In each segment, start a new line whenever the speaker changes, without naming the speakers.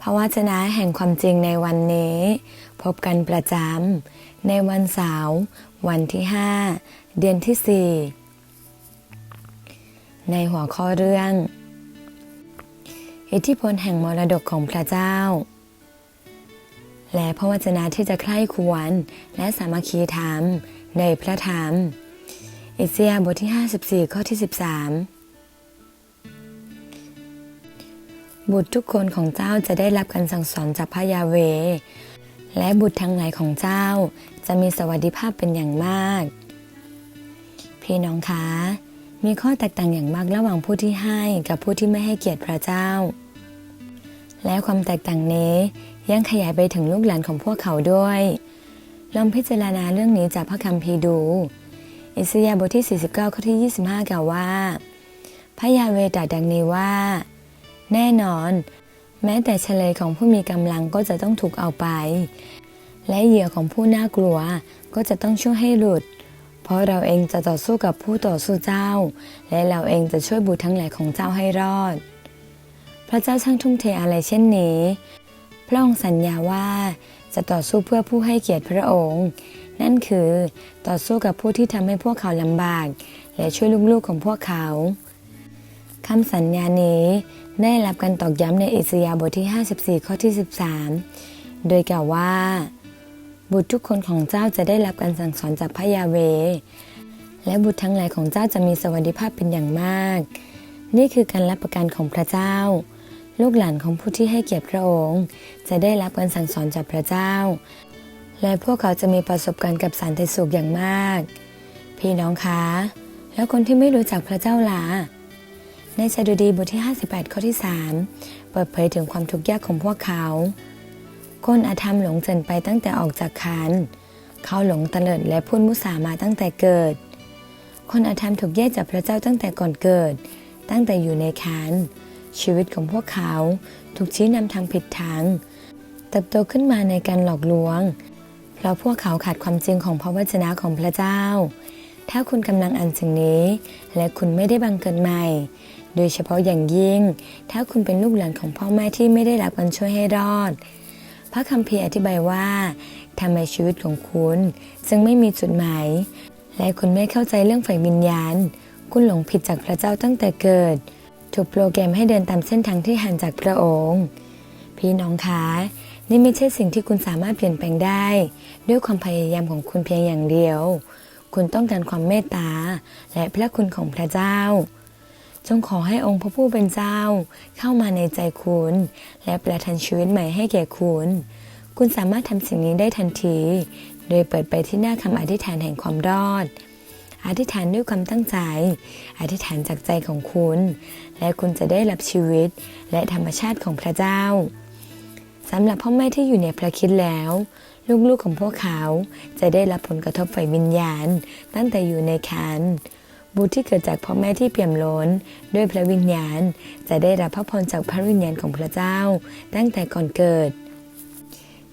พระวจนะแห่งความจริงในวันนี้ พบกันประจำในวันเสาร์วันที่ 5 เดือนที่ 4 ในหัวข้อเรื่อง อิทธิพลแห่งมรดกของพระเจ้า และพระวจนะที่จะใคร่ควรและสามัคคีธรรมในพระธรรมอิสยาบทที่ 54 ข้อที่ 13 บุตรทุกคนของเจ้าจะได้รับการสั่งสอนจากพระยาเว และบุตรทั้งหลายของเจ้าจะมีสวัสดิภาพเป็นอย่างมาก พี่น้องคะ มีข้อแตกต่างอย่างมากระหว่างผู้ที่ให้กับผู้ที่ไม่ให้เกียรติพระเจ้า และความแตกต่างนี้ยังขยายไปถึงลูกหลานของพวกเขาด้วย ลองพิจารณาเรื่องนี้จากพระคัมภีร์ดู อิสยาห์บทที่ 49 ข้อที่ 25 กล่าวว่า พระยาเวตรัสดังนี้ว่า แน่นอน แม้แต่เฉลยของผู้มีกำลังก็จะต้องถูกเอาไป และเหยื่อของผู้น่ากลัวก็จะต้องช่วยให้หลุด เพราะเราเองจะต่อสู้กับผู้ต่อสู้เจ้า และเราเองจะช่วยบุตรทั้งหลายของเจ้าให้รอด พระเจ้าช่างทุ่มเทอะไรเช่นนี้ พระองค์สัญญาว่าจะต่อสู้เพื่อผู้ให้เกียรติพระองค์ นั่นคือต่อสู้กับผู้ที่ทำให้พวกเขาลำบาก และช่วยลูกๆของพวกเขา คำสัญญานี้ได้รับการตอกย้ำในอิสยาบทที่ 54 ข้อที่ 13 โดยกล่าวว่า บุตรทุกคนของเจ้าจะได้รับการสั่งสอนจากพระยาเว และบุตรทั้งหลายของเจ้าจะมีสวัสดิภาพเป็นอย่างมาก นี่คือการรับประกันของพระเจ้า ลูกหลานของผู้ที่ให้เกียรติพระองค์ จะได้รับการสั่งสอนจากพระเจ้า และพวกเขาจะมีประสบการณ์กับสันติสุขอย่างมาก พี่น้องคะ แล้วคนที่ไม่รู้จักพระเจ้าล่ะ ในสดุดีบทที่ 58 ข้อที่ 3 เปิดเผยถึงความทุกข์ยากของพวกเขา คนอาธรรมหลงเจริญไปตั้งแต่ออกจากคัน เขาหลงเลิดและพูดมุสามาตั้งแต่เกิด คนอาธรรมถูกแยกจากพระเจ้าตั้งแต่ก่อนเกิด ตั้งแต่อยู่ในคัน ชีวิตของพวกเขาถูกชี้นำทางผิดทาง เติบโตขึ้นมาในการหลอกลวง เพราะพวกเขาขาดความจริงของพระวจนะของพระเจ้า ถ้าคุณกำลังอ่านสิ่งนี้ และคุณไม่ได้บังเกิดใหม่ โดยเฉพาะอย่างยิ่ง ถ้าคุณเป็นลูกหลานของพ่อแม่ที่ไม่ได้รับการช่วยให้รอด พระคัมภีร์อธิบายว่าทำไมชีวิตของคุณจึงไม่มีจุดหมาย และคุณไม่เข้าใจเรื่องฝ่ายวิญญาณ คุณหลงผิดจากพระเจ้าตั้งแต่เกิด ถูกโปรแกรมให้เดินตามเส้นทางที่ห่างจากพระองค์ พี่น้องคะนี่ไม่ใช่สิ่งที่คุณสามารถเปลี่ยนแปลงได้ ด้วยความพยายามของคุณเพียงอย่างเดียว คุณต้องการความเมตตา และพระคุณของพระเจ้า จงขอให้องค์พระผู้เป็นเจ้า เข้ามาในใจคุณ และประทานชีวิตใหม่ให้แก่คุณ คุณสามารถทำสิ่งนี้ได้ทันที โดยเปิดไปที่หน้าคำอธิษฐานแห่งความรอด อธิษฐานด้วยความตั้งใจ อธิษฐานจากใจของคุณ และคุณจะได้รับชีวิตและธรรมชาติของพระเจ้าสำหรับพ่อแม่ที่อยู่ในพระคิดแล้วลูกๆของพวกเขาจะได้รับผลกระทบฝ่ายวิญญาณ ตั้งแต่อยู่ในคัน บุตรที่เกิดจากพ่อแม่ที่เปี่ยมล้น ด้วยพระวิญญาณ จะได้รับพระพรจากพระวิญญาณของพระเจ้า ตั้งแต่ก่อนเกิด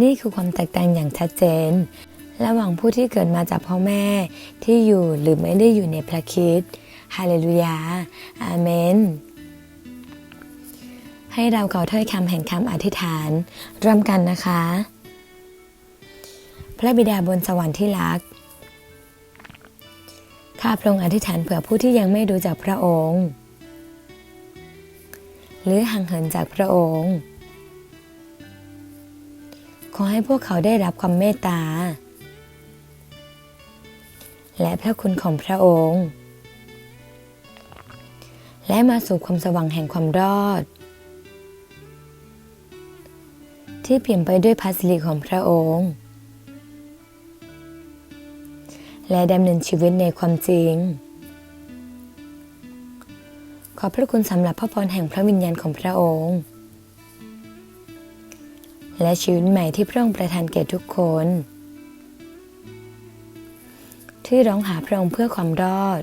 นี่คือความแตกต่างอย่างชัดเจน ระหว่างผู้ที่เกิดมาจากพ่อแม่ที่อยู่หรือไม่ได้อยู่ในพระคิดฮาเลลูยา อาเมน ให้เรากล่าถ้อยคำแห่งคำอธิษฐานร่วมกันนะคะ พระบิดาบนสวรรค์ที่รัก ข้าพระองค์อธิษฐานเผื่อผู้ที่ยังไม่รู้จักพระองค์ หรือห่างเหินจากพระองค์ ขอให้พวกเขาได้รับความเมตตา และพระคุณของพระองค์ และมาสู่ความสว่างแห่งความรอด ที่เปลี่ยมไปด้วยพระสิริของพระองค์ และดำเนินชีวิตในความจริง ขอพระคุณสำหรับพระพรแห่งพระวิญญาณของพระองค์ และชีวิตใหม่ที่พระองค์ประทานแก่ทุกคน ที่ร้องหาพระองค์เพื่อความรอด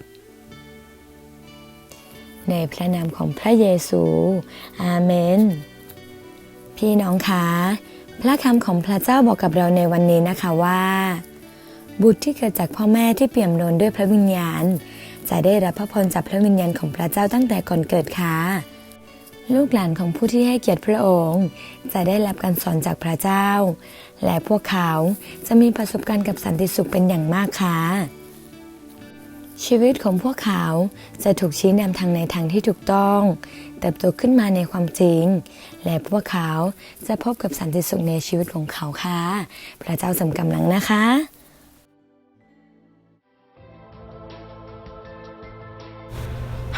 ในพระนามของพระเยซู อาเมน พี่น้องคะพระคำของพระเจ้าบอกกับเราในวันนี้นะคะว่า บุตรที่เกิดจากพ่อแม่ที่เปี่ยมล้นด้วยพระวิญญาณ จะได้รับพระพรจากพระวิญญาณของพระเจ้าตั้งแต่ก่อนเกิดค่ะลูกหลานของผู้ที่ให้เกียรติพระองค์ จะได้รับการสอนจากพระเจ้า และพวกเขาจะมีประสบการณ์กับสันติสุขเป็นอย่างมากค่ะชีวิตของพวกเขาจะถูกชี้นำทางในทางที่ถูกต้อง เติบโตขึ้นมาในความจริง และพวกเขาจะพบกับสันติสุขในชีวิตของเขาค่ะ พระเจ้าสมกำลังนะคะ